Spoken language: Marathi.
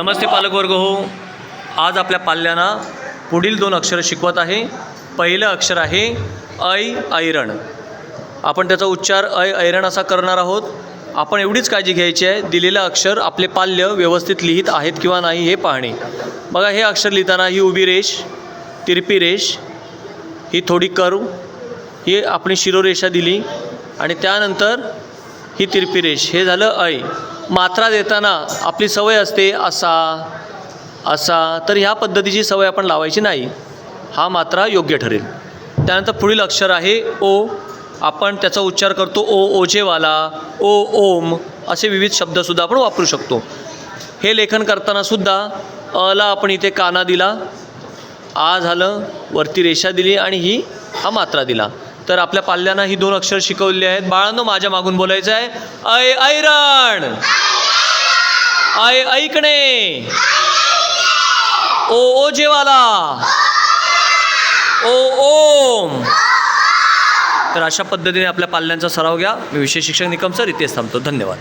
नमस्ते पालकवर्ग हो. आज आपल्या पाल्यांना पुढील दोन अक्षरं शिकवत आहे. पहिलं अक्षर आहे ऐ ऐरण. आपण त्याचा उच्चार ऐ ऐरण असा करणार आहोत. आपण एवढीच काळजी घ्यायची आहे. दिलेलं अक्षर आपले पाल्य व्यवस्थित लिहित आहेत किंवा नाही हे पाहणे. बघा हे अक्षर लिहिताना ही उभी रेष तिरपी रेष ही थोडी कर्व ही आपली शिरोरेषा दिली आणि त्यानंतर ही तिरपी रेष हे झालं ऐ मात्रा देताना आपली सवय असते असा असा. तर ह्या पद्धतीची सवय आपण लावायची नाही. हा मात्रा योग्य ठरेल. त्यानंतर पुढील अक्षर आहे ओ. आपण त्याचा उच्चार करतो ओ ओजेवाला ओ ओम असे विविध शब्दसुद्धा आपण वापरू शकतो. हे लेखन करताना सुद्धा अला आपण इथे काना दिला आ झालं वरती रेषा दिली आणि ही हा मात्रा दिला. तर आपल्या पाल्यांना ही दोन अक्षर शिकवली आहेत. बाळांनो माझ्या मागून बोलायचं आहे. ऐ ऐरण! ऐ ऐकणे! ओ ओ जेवाला! ओ ओम! तर अशा पद्धतीने आपल्या पाल्यांचा सराव घ्या. मी विशेष शिक्षक निकम सर इथेच थांबतो. धन्यवाद.